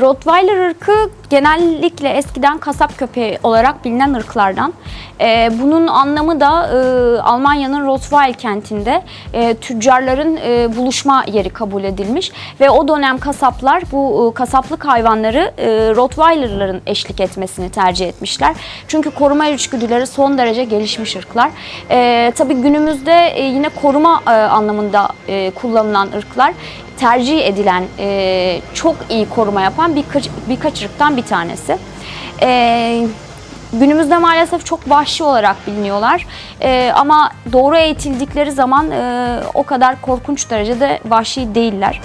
Rottweiler ırkı genellikle eskiden kasap köpeği olarak bilinen ırklardan. Ee, bunun anlamı da e, Almanya'nın Rottweil kentinde e, tüccarların e, buluşma yeri kabul edilmiş ve o dönem kasaplar bu e, kasaplık hayvanları e, Rottweiler'ların eşlik etmesini tercih etmişler. Çünkü koruma içgüdüleri son derece gelişmiş ırklar. E, tabii günümüzde e, yine koruma e, anlamında e, kullanılan ırklar tercih edilen, e, çok iyi koruma yapan birkaç, birkaç ırktan bir tanesi. E, günümüzde maalesef çok vahşi olarak biliniyorlar. E, ama doğru eğitildikleri zaman e, o kadar korkunç derecede vahşi değiller.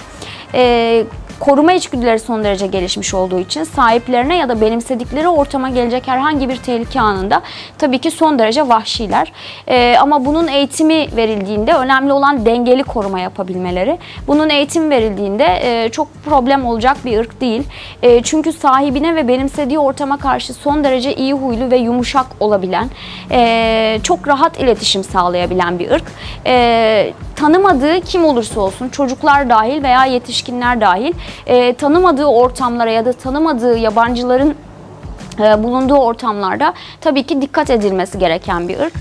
E, koruma içgüdüleri son derece gelişmiş olduğu için sahiplerine ya da benimsedikleri ortama gelecek herhangi bir tehlike anında tabii ki son derece vahşiler. Ee, ama bunun eğitimi verildiğinde önemli olan dengeli koruma yapabilmeleri. Bunun eğitim verildiğinde e, çok problem olacak bir ırk değil. E, çünkü sahibine ve benimsediği ortama karşı son derece iyi huylu ve yumuşak olabilen, e, çok rahat iletişim sağlayabilen bir ırk. E, tanımadığı kim olursa olsun çocuklar dahil veya yetişkinler dahil e, tanımadığı ortamlara ya da tanımadığı yabancıların e, bulunduğu ortamlarda tabii ki dikkat edilmesi gereken bir ırk.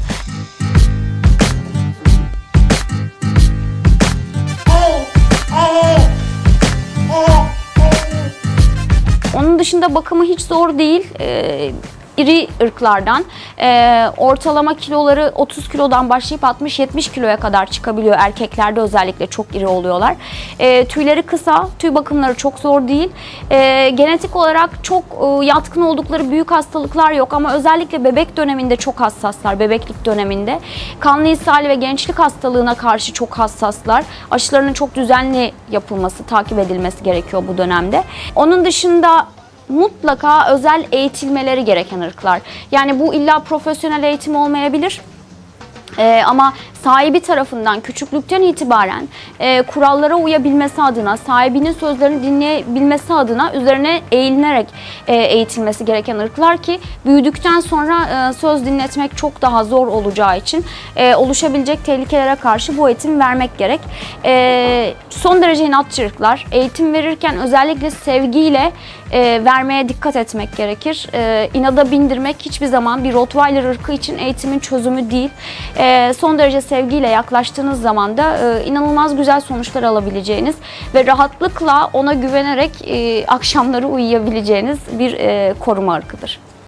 Onun dışında bakımı hiç zor değil. Ee, iri ırklardan e, ortalama kiloları 30 kilodan başlayıp 60-70 kiloya kadar çıkabiliyor. Erkeklerde özellikle çok iri oluyorlar. E, tüyleri kısa, tüy bakımları çok zor değil. E, genetik olarak çok e, yatkın oldukları büyük hastalıklar yok ama özellikle bebek döneminde çok hassaslar, bebeklik döneminde. Kanlı ishal ve gençlik hastalığına karşı çok hassaslar. Aşılarının çok düzenli yapılması, takip edilmesi gerekiyor bu dönemde. Onun dışında mutlaka özel eğitilmeleri gereken ırklar. Yani bu illa profesyonel eğitim olmayabilir. Ee, ama sahibi tarafından küçüklükten itibaren e, kurallara uyabilmesi adına, sahibinin sözlerini dinleyebilmesi adına üzerine eğilinerek e, eğitilmesi gereken ırklar ki büyüdükten sonra e, söz dinletmek çok daha zor olacağı için e, oluşabilecek tehlikelere karşı bu eğitim vermek gerek. E, son derece inatçı ırklar. Eğitim verirken özellikle sevgiyle e, vermeye dikkat etmek gerekir. E, inada bindirmek hiçbir zaman bir Rottweiler ırkı için eğitimin çözümü değil. E, son derece sevgiyle yaklaştığınız zaman da e, inanılmaz güzel sonuçlar alabileceğiniz ve rahatlıkla ona güvenerek e, akşamları uyuyabileceğiniz bir e, koruma ırkıdır.